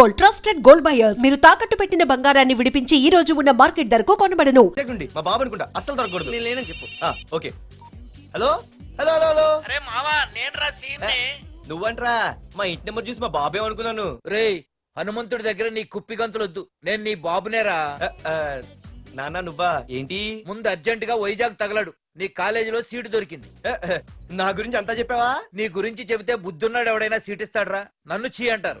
Gold trusted gold buyers. మీరు తాకట్టు పెట్టిన బంగారాన్ని విడిపించి ఈ రోజు ఉన్న మార్కెట్ ధరకు కొనబడను. లేకుండి మా బాబు అనుకుంటా. అస్సలు దొరకకూడదు. నేను లేనని చెప్పు. ఆ, okay. Hello? Hello hello hello? అరే మావా నేను రా సీన్ నువ్వంట్రా? మా ఇంటి నెంబర్ చూసి మా బాబే అనుకున్నాను. రేయ్ హనుమంతుడి దగ్గర నీ కుప్పి గంతులొద్దు. నేను నీ బాబునేరా. ఆ, ఆ, నాన్న నువ్వా? ఏంటి? ముందు అర్జెంట్గా వైజాగ్ తగలడు. నీ కాలేజీలో సీటు దొరికింది. ఆ, ఆ, నా గురించి అంతా చెప్పావా? నీ గురించి చెబితే బుద్ధున్నాడు ఎవడైనా సీట్ ఇస్తాడ్రా నన్ను చీ అంటారు.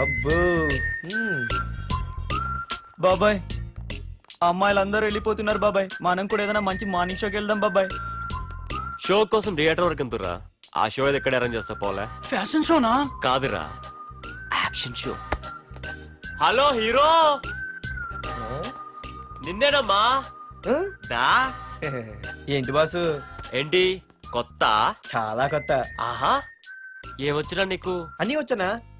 అబ్బో. బాబాయ్ అమ్మాయిలందరూ వెళ్ళిపోతున్నారు బాబాయ్. మనం కూడా ఏదైనా మంచి మార్నింగ్ షోకి వెళ్దాం బాబాయ్. షో కోసం థియేటర్ వరకు ఎంతురా ఆ షో ఏది ఎక్కడ అరేంజ్ చేస్తా పోలే. ఫ్యాషన్ షోనా కాదురా. Action show hello hero. నిన్నేనమ్మా? దా. ఏంటి బాసు? ఏంటి? కొత్త? చాలా కొత్త. ఆహా. ఏమొచ్చినా నీకు? అన్నీ వచ్చానా?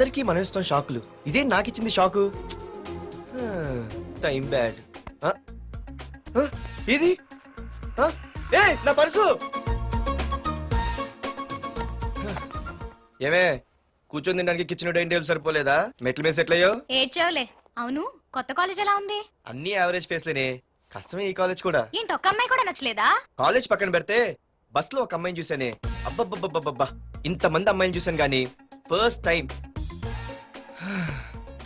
అందరికీ మనం ఇస్తాం షాకులు. ఇదే నాకు ఇచ్చింది షాకు టైం బ్యాడ్. ఇది? ఏయ్ నా పర్సు! ఏమే కూర్చొని తినడానికి కిచెన్ డైనింగ్ టేబుల్ సరిపోలేదా? మెట్ల మీద సెట్ అయ్యో ఏడ్చావులే. అవును కొత్త కాలేజ్ ఎలా ఉంది? అన్ని యావరేజ్ ఫేస్లేనే కష్టమే ఈ కాలేజ్ కూడా. ఏంటి ఒక్క అమ్మాయి కూడా నచ్చలేదా? కాలేజ్ పక్కన పెడితే బస్లో ఒక అమ్మాయిని చూసానే అబ్బబ్బబ్బబ్బబ్బా ఇంత మంది అమ్మాయిని చూసాను గానీ ఫస్ట్ టైం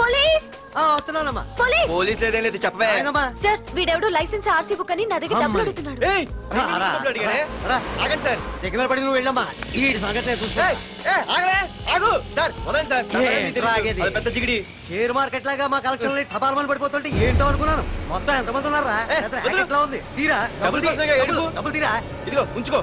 పోలీస్! వస్తున్నానమ్మా. పోలీస్! పోలీస్ లేదేం లేదు చెప్పవే. ఆయనమ్మా. సార్ వీడెవడో లైసెన్స్ ఆర్సీ బుక్ అని నా దగ్గర డబ్బులు అడుగుతున్నాడు. ఏయ్, రా, నేను రా, డబ్బులు అడిగానే? రా. ఆగండి సార్. సిగ్నల్ పడి నువ్వు వెళ్ళమ్మా. ఈ సంగతి నేను చూసుకో. ఏయ్, ఏయ్, ఆగలే ఆగు. సార్ వదండి సార్. నా ఏ, పని మీకు తెలుసు. రాగేది. అది పెద్ద జిగిడి. షేర్ మార్కెట్ లాగా మా కలెక్షన్ టపాల్మని పడిపోతుంటే ఏంటో అనుకున్నాను. మొత్తం ఎంతమంది ఉన్నారా? ఏ, పెద్ద వదిలు. racket లా ఉంది? తీరా. డబ్బులు తీ. కోసమేగా డబ్బులు, ఏడుపు. డబ్బులు తీరా. ఇదిగో ఉంచుకో.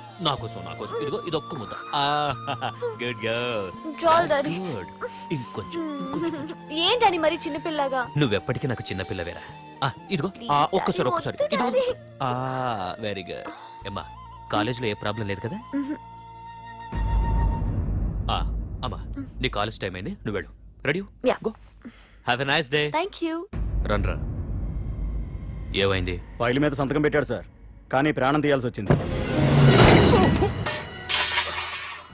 నా కోసం నా కోసం. ఇదిగో ఇది ఒక్క ముద్ద గుడ్ గర్ల్ చాలు డాడీ గుడ్ ఇంకొంచెం ఇంకొంచెం ఏంటని మరి చిన్నపిల్లగా నువ్వెప్పటికీ నాకు చిన్న పిల్లవేరా. ఆ, ఇదిగో ఆ, Please, ఒక్కసారి daddy, ఒక్కసారి వద్దు, ఇదిగో daddy. ఆ వెరీ గుడ్ అమ్మా కాలేజీలో ఏ ప్రాబ్లం లేదు కదా? ఆ, అమ్మా నీ కాలేజ్ టైం అయింది నువ్వు వెళ్ళు. Ready Yeah. Go have a nice day thank you run రా. ఏమైంది? ఫైల్ మీద సంతకం పెట్టాడు సార్. కానీ ప్రాణం తీయాల్సి వచ్చింది.